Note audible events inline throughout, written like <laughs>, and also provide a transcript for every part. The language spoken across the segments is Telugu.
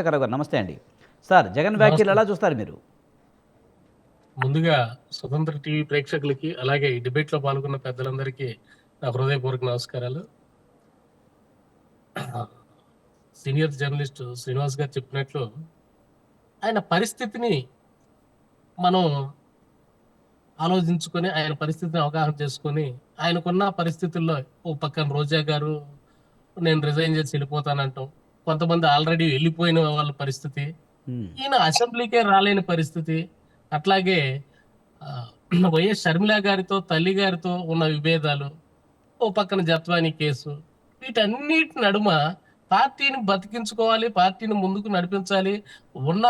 గారు నమస్తే అండి. సార్ జగన్ వ్యాఖ్యలు ఎలా చూస్తారు మీరు? ముందుగా స్వతంత్ర టీవీ ప్రేక్షకులకి అలాగే ఈ డిబేట్లో పాల్గొన్న పెద్దలందరికీ నా హృదయపూర్వక నమస్కారాలు. సీనియర్ జర్నలిస్ట్ శ్రీనివాస్ గారు చెప్పినట్లు ఆయన పరిస్థితిని మనం ఆలోచించుకొని ఆయన పరిస్థితిని అవగాహన చేసుకొని ఆయనకున్న పరిస్థితుల్లో ఓ పక్కన రోజా గారు నేను రిజైన్ చేసి వెళ్ళిపోతానంటాం. కొంతమంది ఆల్రెడీ వెళ్ళిపోయిన వాళ్ళ పరిస్థితి. ఈయన అసెంబ్లీకే రాలేని పరిస్థితి. అట్లాగే వైఎస్ షర్మిల గారితో తల్లి గారితో ఉన్న విభేదాలు ఓ పక్కన జత్వాని కేసు వీటన్నిటి నడుమ పార్టీని బతికించుకోవాలి పార్టీని ముందుకు నడిపించాలి. ఉన్న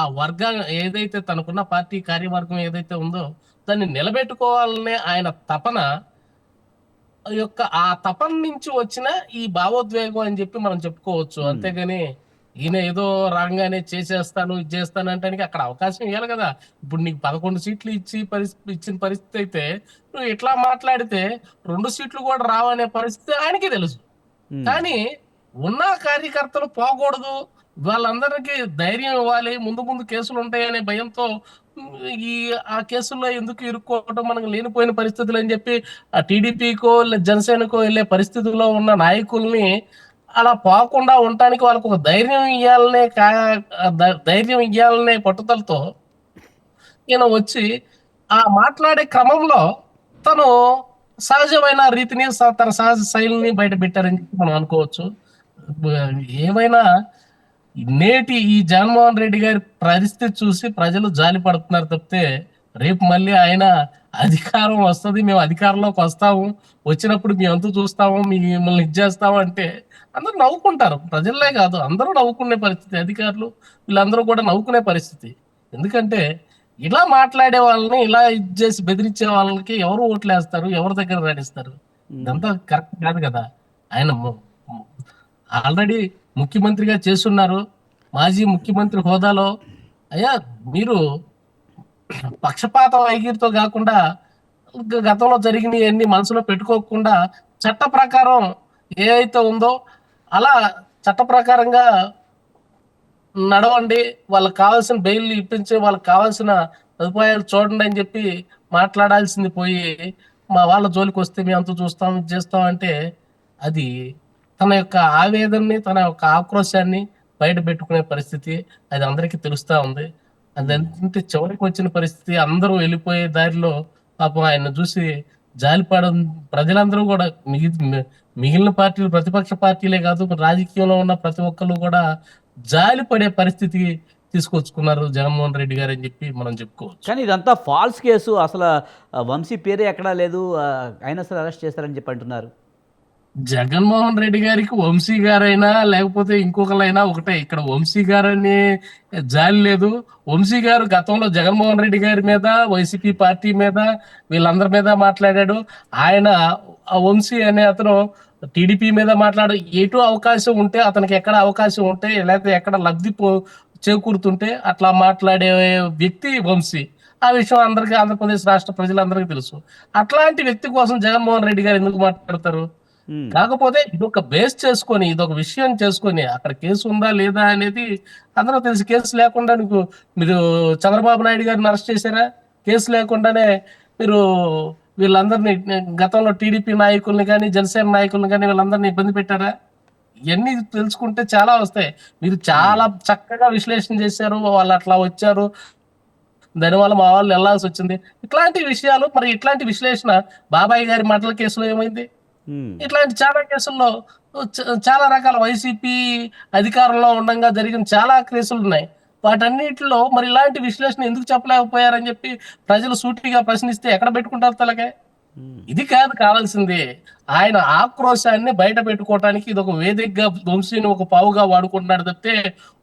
ఆ వర్గం ఏదైతే తనకున్న పార్టీ కార్యవర్గం ఏదైతే ఉందో దాన్ని నిలబెట్టుకోవాలనే ఆయన తపన యొక్క ఆ తపన నుంచి వచ్చిన ఈ భావోద్వేగం అని చెప్పి మనం చెప్పుకోవచ్చు. అంతేగాని ఈయన ఏదో రాగానే చేసేస్తాను ఇది చేస్తాను అంటానికి అక్కడ అవకాశం ఇవ్వాలి కదా. ఇప్పుడు నీకు పదకొండు సీట్లు ఇచ్చి పరిస్థితి ఇచ్చిన పరిస్థితి అయితే నువ్వు ఇట్లా మాట్లాడితే రెండు సీట్లు కూడా రావనే పరిస్థితి ఆయనకి తెలుసు. కానీ ఉన్న కార్యకర్తలు పోకూడదు వాళ్ళందరికీ ధైర్యం ఇవ్వాలి ముందు ముందు కేసులు ఉంటాయనే భయంతో ఈ ఆ కేసుల్లో ఎందుకు ఇరుక్కోవటం మనకు లేనిపోయిన పరిస్థితులు అని చెప్పి ఆ టీడీపీకో జనసేనకో వెళ్ళే పరిస్థితుల్లో ఉన్న నాయకుల్ని అలా పోకుండా ఉండటానికి వాళ్ళకు ఒక ధైర్యం ఇవ్వాలనే కా ధైర్యం ఇవ్వాలనే పట్టుదలతో ఈయన వచ్చి ఆ మాట్లాడే క్రమంలో తను సహజమైన రీతిని తన సహజ శైలిని బయట పెట్టారని చెప్పి మనం అనుకోవచ్చు. ఏమైనా నేటి ఈ జగన్మోహన్ రెడ్డి గారి పరిస్థితి చూసి ప్రజలు జాలి పడుతున్నారు తప్పితే రేపు మళ్ళీ ఆయన అధికారం వస్తుంది మేము అధికారంలోకి వస్తాము వచ్చినప్పుడు మీ అంతు చూస్తాము మిమ్మల్ని ఇది చేస్తాము అంటే అందరూ నవ్వుకుంటారు. ప్రజలే కాదు అందరూ నవ్వుకునే పరిస్థితి అధికారులు వీళ్ళందరూ కూడా నవ్వుకునే పరిస్థితి. ఎందుకంటే ఇలా మాట్లాడే వాళ్ళని ఇలా ఇది చేసి బెదిరించే వాళ్ళకి ఎవరు ఓట్లు వేస్తారు ఎవరి దగ్గర రాణిస్తారు? ఇదంతా కరెక్ట్ కాదు కదా. ఆయన ఆల్రెడీ ముఖ్యమంత్రిగా చేస్తున్నారు. మాజీ ముఖ్యమంత్రి హోదాలో. అయ్యా మీరు పక్షపాత వైఖరితో కాకుండా గతంలో గతంలో జరిగినవన్నీ మనసులో పెట్టుకోకుండా చట్ట ప్రకారం ఏదైతే ఉందో అలా చట్ట ప్రకారంగా నడవండి. వాళ్ళకి కావాల్సిన బెయిల్ ఇప్పించి వాళ్ళకి కావాల్సిన సదుపాయాలు చూడండి అని చెప్పి మాట్లాడాల్సింది పోయి మా వాళ్ళ జోలికి వస్తే మేము అంత చూస్తాం చేస్తాం అంటే అది తన యొక్క ఆవేదనని తన యొక్క ఆక్రోశాన్ని బయట పెట్టుకునే పరిస్థితి అది అందరికీ తెలుస్తా ఉంది. అదంటే చివరికి వచ్చిన పరిస్థితి అందరూ వెళ్ళిపోయే దారిలో పాపం ఆయన చూసి జాలిపడం ప్రజలందరూ కూడా మిగి మిగిలిన పార్టీలు ప్రతిపక్ష పార్టీలే కాదు రాజకీయంలో ఉన్న ప్రతి ఒక్కరు కూడా జాలి పడే పరిస్థితి తీసుకొచ్చుకున్నారు జగన్మోహన్ రెడ్డి గారు అని చెప్పి మనం చెప్పుకోవచ్చు. కానీ ఇదంతా ఫాల్స్ కేసు. అసలు వంశీ పేరే ఎక్కడా లేదు ఆ, అయినా సరే అరెస్ట్ చేస్తారని చెప్పి అంటున్నారు. జగన్మోహన్ రెడ్డి గారికి వంశీ గారైనా లేకపోతే ఇంకొకరైనా ఒకటే. ఇక్కడ వంశీ గారని జాలి లేదు. వంశీ గారు గతంలో జగన్మోహన్ రెడ్డి గారి మీద వైసీపీ పార్టీ మీద వీళ్ళందరి మీద మాట్లాడాడు. ఆయన ఆ వంశీ అనే అతను టీడీపీ మీద మాట్లాడు ఎటు అవకాశం ఉంటే అతనికి ఎక్కడ అవకాశం ఉంటే లేకపోతే ఎక్కడ లబ్ధి చేకూరుతుంటే అట్లా మాట్లాడే వ్యక్తి వంశీ. ఆ విషయం అందరికీ ఆంధ్రప్రదేశ్ రాష్ట్ర ప్రజలందరికీ తెలుసు. అట్లాంటి వ్యక్తి కోసం జగన్మోహన్ రెడ్డి గారు ఎందుకు మాట్లాడతారు? కాకపోతే ఇది ఒక బేస్ చేసుకొని ఇది ఒక విషయం చేసుకొని అక్కడ కేసు ఉందా లేదా అనేది అందరూ తెలిసి కేసు లేకుండా నీకు మీరు చంద్రబాబు నాయుడు గారిని అరెస్ట్ చేశారా? కేసు లేకుండానే మీరు వీళ్ళందరినీ గతంలో టీడీపీ నాయకుల్ని కానీ జనసేన నాయకుల్ని కానీ వీళ్ళందరినీ ఇబ్బంది పెట్టారా? ఇవన్నీ తెలుసుకుంటే చాలా వస్తాయి. మీరు చాలా చక్కగా విశ్లేషణ చేశారు వాళ్ళు అట్లా వచ్చారు. దానివల్ల మా వాళ్ళు వెళ్ళాల్సి వచ్చింది. ఇట్లాంటి విషయాలు మరి ఇట్లాంటి విశ్లేషణ బాబాయ్ గారి మాటల కేసులో ఏమైంది? ఇట్లాంటి చాలా కేసుల్లో చాలా రకాల వైసీపీ అధికారంలో ఉండగా జరిగిన చాలా కేసులు ఉన్నాయి. వాటన్నిటిలో మరి ఇలాంటి విశ్లేషణ ఎందుకు చెప్పలేకపోయారని చెప్పి ప్రజలు సూటిగా ప్రశ్నిస్తే ఎక్కడ పెట్టుకుంటారు తలకే? ఇది కాదు కావాల్సింది. ఆయన ఆక్రోశాన్ని బయట పెట్టుకోవటానికి ఇది ఒక వేదికగా వంశీని ఒక పావుగా వాడుకుంటున్నాడు తప్పితే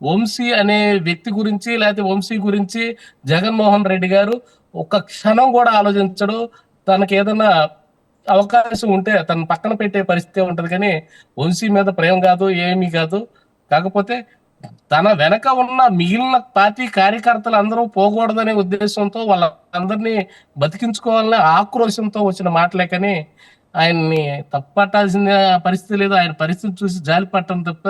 వంశీ అనే వ్యక్తి గురించి లేకపోతే వంశీ గురించి జగన్మోహన్ రెడ్డి గారు ఒక్క క్షణం కూడా ఆలోచించడు. తనకి ఏదైనా అవకాశం ఉంటే తను పక్కన పెట్టే పరిస్థితి ఉంటుంది కానీ వంశీ మీద ప్రేమ కాదు ఏమీ కాదు. కాకపోతే తన వెనక ఉన్న మిగిలిన పార్టీ కార్యకర్తలు అందరూ పోకూడదనే ఉద్దేశంతో వాళ్ళందరినీ బతికించుకోవాలనే ఆక్రోశంతో వచ్చిన మాటలే కానీ ఆయన్ని తప్పట్టాల్సిన పరిస్థితి లేదు. ఆయన పరిస్థితి చూసి జాలి పట్టడం తప్ప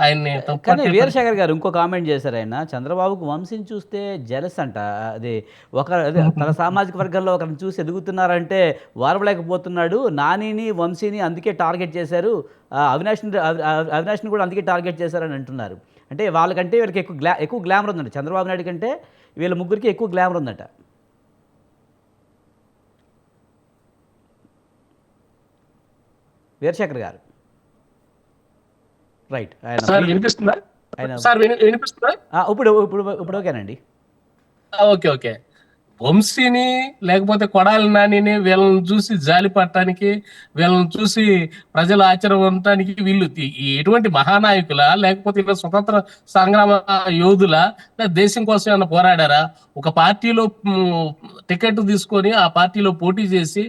ఆయన్ని కానీ వీరశేఖర్ గారు ఇంకో కామెంట్ చేశారు ఆయన. చంద్రబాబుకు వంశీని చూస్తే జలస్ అంట. అది ఒక <laughs> తన సామాజిక వర్గంలో ఒకరిని చూసి ఎదుగుతున్నారంటే వారవలేకపోతున్నాడు. నానిని వంశీని అందుకే టార్గెట్ చేశారు. అవినాష్ని అవి- అవి- అవినాష్ని కూడా అందుకే టార్గెట్ చేశారని అంటున్నారు. అంటే వాళ్ళకంటే వీళ్ళకి ఎక్కువ గ్లా ఎక్కువ గ్లామర్ ఉందంట. చంద్రబాబు నాయుడు కంటే వీళ్ళ ముగ్గురికి ఎక్కువ గ్లామర్ ఉందట. వీరశేఖర్ గారు. రైట్ వినిపిస్తుందా? సార్ వినిపిస్తుందా? ఇప్పుడు ఇప్పుడు ఇప్పుడు ఓకేనండి. Okay okay. వంశీని లేకపోతే కొడాలి నానిని వీళ్ళని చూసి జాలి పట్టడానికి వీళ్ళని చూసి ప్రజలు ఆచరించడానికి వీళ్ళు ఎటువంటి మహానాయకుల లేకపోతే ఇలా స్వతంత్ర సంగ్రామ యోధుల దేశం కోసం ఏమైనా పోరాడారా? ఒక పార్టీలో టికెట్ తీసుకొని ఆ పార్టీలో పోటీ చేసి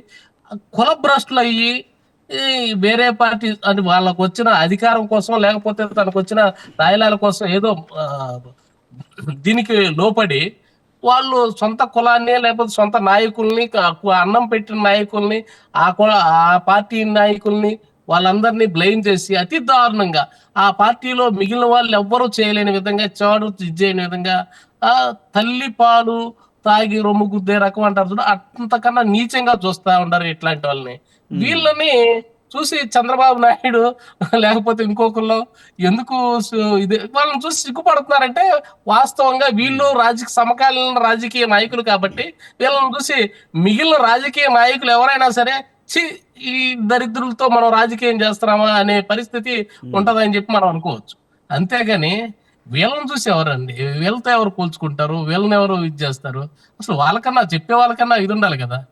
కుల భ్రష్టులు అయ్యి వేరే పార్టీ అని వాళ్ళకు వచ్చిన అధికారం కోసం లేకపోతే తనకు వచ్చిన రాయలాల కోసం ఏదో దీనికి లోపడి వాళ్ళు సొంత కులాన్ని లేకపోతే సొంత నాయకుల్ని అన్నం పెట్టిన నాయకుల్ని ఆ కుల ఆ పార్టీ నాయకుల్ని వాళ్ళందరినీ బ్లెయిమ్ చేసి అతి దారుణంగా ఆ పార్టీలో మిగిలిన వాళ్ళు ఎవ్వరూ చేయలేని విధంగా చాడు చేయని విధంగా తల్లి పాలు తాగి రొమ్ము గుద్దే రకం అంటారు చూడు అంతకన్నా నీచంగా చూస్తా ఉండరు ఇట్లాంటి వాళ్ళని. వీళ్ళని చూసి చంద్రబాబు నాయుడు లేకపోతే ఇంకొకళ్ళు ఎందుకు ఇది వాళ్ళని చూసి సిగ్గుపడుతున్నారంటే వాస్తవంగా వీళ్ళు రాజకీయ సమకాలీన రాజకీయ నాయకులు కాబట్టి వీళ్ళని చూసి మిగిలిన రాజకీయ నాయకులు ఎవరైనా సరే చి ఈ దరిద్రులతో మనం రాజకీయం చేస్తున్నామా అనే పరిస్థితి ఉంటదని చెప్పి మనం అనుకోవచ్చు. అంతేగాని వీళ్ళని చూసి ఎవరండి? వీళ్ళతో ఎవరు పోల్చుకుంటారు? వీళ్ళని ఎవరు ఇది చేస్తారు? అసలు వాళ్ళకన్నా చెప్పే వాళ్ళకన్నా ఇది ఉండాలి కదా.